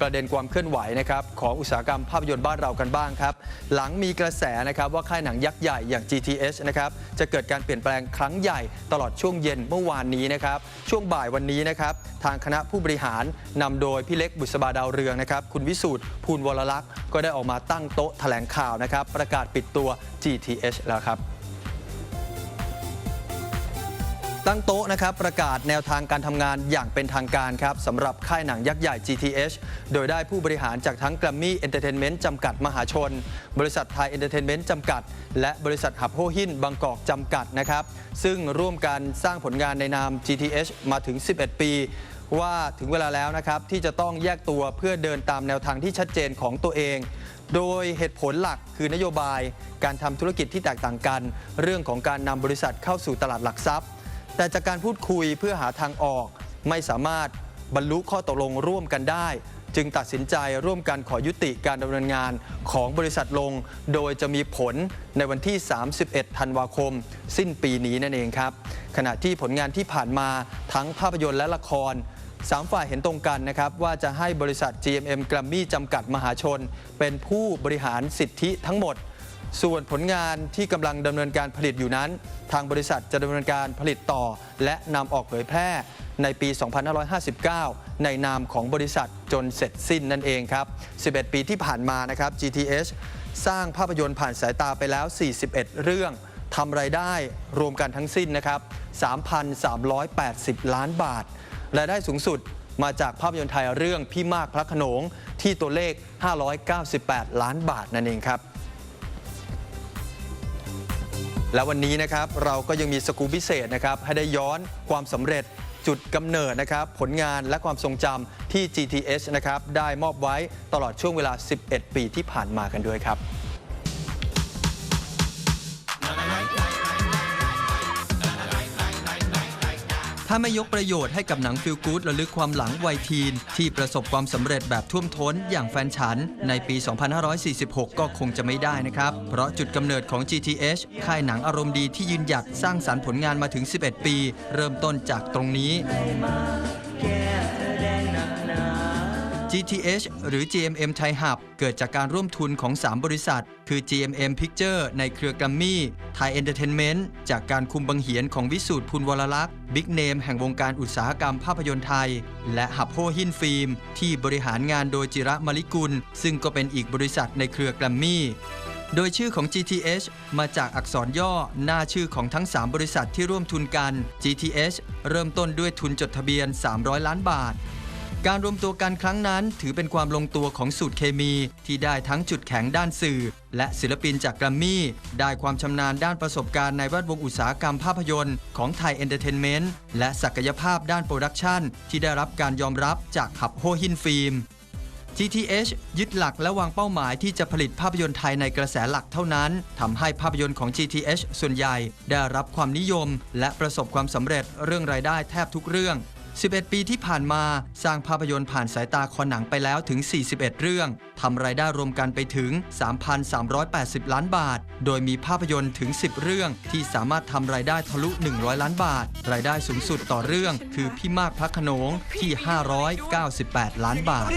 ประเด็นความเคลื่อนไหวนะครับของอุตสาหกรรมภาพยนตร์บ้านเรากันบ้างครับ หลังมีกระแสนะครับว่าค่ายหนังยักษ์ใหญ่อย่าง GTH นะครับจะเกิดการเปลี่ยนแปลงครั้งใหญ่ตลอดช่วงเย็นเมื่อวานนี้นะครับช่วงบ่ายวันนี้นะครับทางคณะผู้บริหารนำโดยพี่เล็กบุษบาดาวเรืองนะครับคุณวิสูตรภูลวรลักษ์ก็ได้ออกมาตั้งโต๊ะแถลงข่าวนะครับประกาศปิดตัว GTH แล้วครับ ตั้งโต๊ะนะครับประกาศแนวทางการทำงานอย่างเป็นทางการครับสำหรับค่ายหนังยักษ์ใหญ่ GTH โดยได้ผู้บริหารจากทั้ง Grammy Entertainment จำกัดมหาชน บริษัทไทย Entertainment จำกัด และบริษัทหับโฮหินบางกอกจำกัดนะครับ ซึ่งร่วมกันสร้างผลงานในนาม GTH มาถึง 11 ปีว่าถึงเวลาแล้วนะครับที่จะต้องแยกตัวเพื่อเดินตามแนวทางที่ชัดเจนของตัวเอง โดยเหตุผลหลักคือนโยบาย การทำธุรกิจที่แตกต่างกัน เรื่องของการนำบริษัทเข้าสู่ตลาดหลักทรัพย์ แต่จากการพูดคุยเพื่อหาทางออก ไม่สามารถบรรลุข้อตกลงร่วมกันได้ จึงตัดสินใจร่วมกันขอยุติการดำเนินงานของบริษัทลง โดยจะมีผลในวันที่ 31 ธันวาคม สิ้นปีนี้นั่นเองครับ ขณะที่ผลงานที่ผ่านมาทั้งภาพยนตร์และละครสามฝ่ายเห็นตรงกันนะครับว่าจะให้บริษัท GMM Grammy จำกัดมหาชน เป็นผู้บริหารสิทธิทั้งหมด ส่วนผลงานที่กำลังดำเนินการผลิตอยู่นั้น ทางบริษัทจะดำเนินการผลิตต่อ และนำออกเผยแพร่ในปี 2559 ในนามของบริษัทจนเสร็จสิ้นนั่นเองครับ 11 ปีที่ผ่านมานะครับ GTH สร้างภาพยนตร์ผ่านสายตาไปแล้ว 41 เรื่องทำไรายได้รวมกันทั้งสิ้นนะครับ 3,380 ล้านบาท รายได้สูงสุดมาจากภาพยนตร์ไทยเรื่องพี่มากพระขนงที่ตัวเลข 598 ล้านบาทนั่นเองครับ และวันนี้นะครับเราก็ยังมีสกูพิเศษนะครับให้ได้ย้อนความสำเร็จจุดกำเนิดนะครับผลงานและความทรงจำที่ GTH นะครับได้มอบไว้ตลอดช่วงเวลา 11 ปีที่ผ่านมากันด้วยครับ ถ้าไม่ยกประโยชน์ให้กับหนังฟิลกู๊ดระลึกความหลังวัยทีน ที่ประสบความสำเร็จแบบท่วมท้นอย่างแฟนฉัน ในปี 2546 ก็คงจะไม่ได้นะครับ เพราะจุดกำเนิดของ GTH ค่ายหนังอารมณ์ดีที่ยืนหยัดสร้างสรรค์ผลงานมาถึง 11 ปี เริ่มต้นจากตรงนี้ GTH หรือ GMM Thai Hub เกิดจากการร่วมทุนของ 3 บริษัท คือ GMM Picture ในเครือกัมมี่ Thai Entertainment จากการคุมบังเหียนของวิสูตรพุนวรลักษ์บิ๊กเนมแห่งวงการอุตสาหกรรมภาพยนตร์ไทย และหับโฮหินฟิล์ม ที่บริหารงานโดยจิระมลิกุล ซึ่งก็เป็นอีกบริษัทในเครือกัมมี่โดยชื่อของ GTH มาจากอักษรย่อหน้าชื่อของทั้ง 3 บริษัทที่ร่วมทุนกัน GTH เริ่มต้นด้วยทุนจดทะเบียน 300 ล้านบาท การรวมตัวกันครั้งนั้น ถือเป็นความลงตัวของสูตรเคมีที่ได้ทั้งจุดแข็งด้านสื่อ และศิลปินจากแกรมมี่ ได้ความชำนาญด้านประสบการณ์ในแวดวงอุตสาหกรรมภาพยนตร์ของไทยเอนเตอร์เทนเมนต์และศักยภาพด้านโปรดักชันที่ได้รับการยอมรับจากหับโฮหินฟิล์ม GTH ยึดหลักและวางเป้าหมายที่จะผลิตภาพยนตร์ไทยในกระแสหลักเท่านั้นทำให้ภาพยนตร์ของ GTH ส่วนใหญ่ ได้รับความนิยม และประสบความสำเร็จเรื่องรายได้แทบทุกเรื่อง 11 ปีที่ผ่านมาสร้างภาพยนตร์ผ่านสายตาคอหนังไปแล้วถึง 41 เรื่อง ทำรายได้รวมกันไปถึง 3,380 ล้านบาท โดยมีภาพยนตร์ถึง 10 เรื่องที่สามารถทำรายได้ทะลุ 100 ล้านบาท รายได้สูงสุดต่อเรื่อง คือพี่มากพระขนงที่ 598 ล้านบาท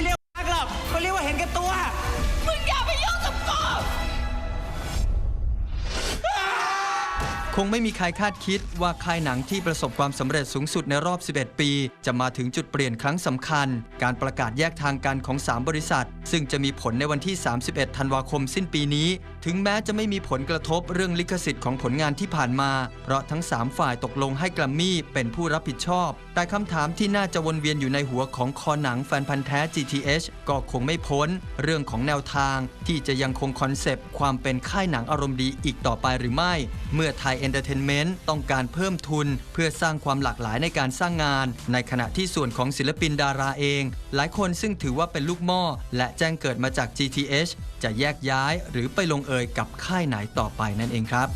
คงไม่มีใครคาดคิดว่าค่ายหนังที่ประสบความสำเร็จสูงสุดในรอบ 11 ปี จะมาถึงจุดเปลี่ยนครั้งสำคัญ การประกาศแยกทางกันของ 3 บริษัท ซึ่งจะมีผลในวันที่ 31 ธันวาคมสิ้นปีนี้ ถึงแม้จะไม่มีผลกระทบเรื่องลิขสิทธิ์ของผลงานที่ผ่านมา เพราะทั้ง 3 ฝ่ายตกลงให้แกรมมี่เป็นผู้รับผิดชอบ แต่คำถามที่น่าจะวนเวียนอยู่ในหัวของคอหนังแฟนพันธ์แท้ GTH ก็คงไม่พ้น เรื่องของแนวทาง ที่จะยังคงคอนเซปต์ความเป็นค่ายหนังอารมณ์ดีอีกต่อไปหรือไม่ เมื่อไทยเอนเตอร์เทนเมนต์ต้องการเพิ่มทุน เพื่อสร้างความหลากหลายในการสร้างงาน ในขณะที่ส่วนของศิลปินดาราเอง หลายคนซึ่งถือว่าเป็นลูกหม้อและแจ้งเกิดมาจาก GTH จะแยกย้ายหรือไปลงเอยกับค่ายไหนต่อไปนั่นเองครับ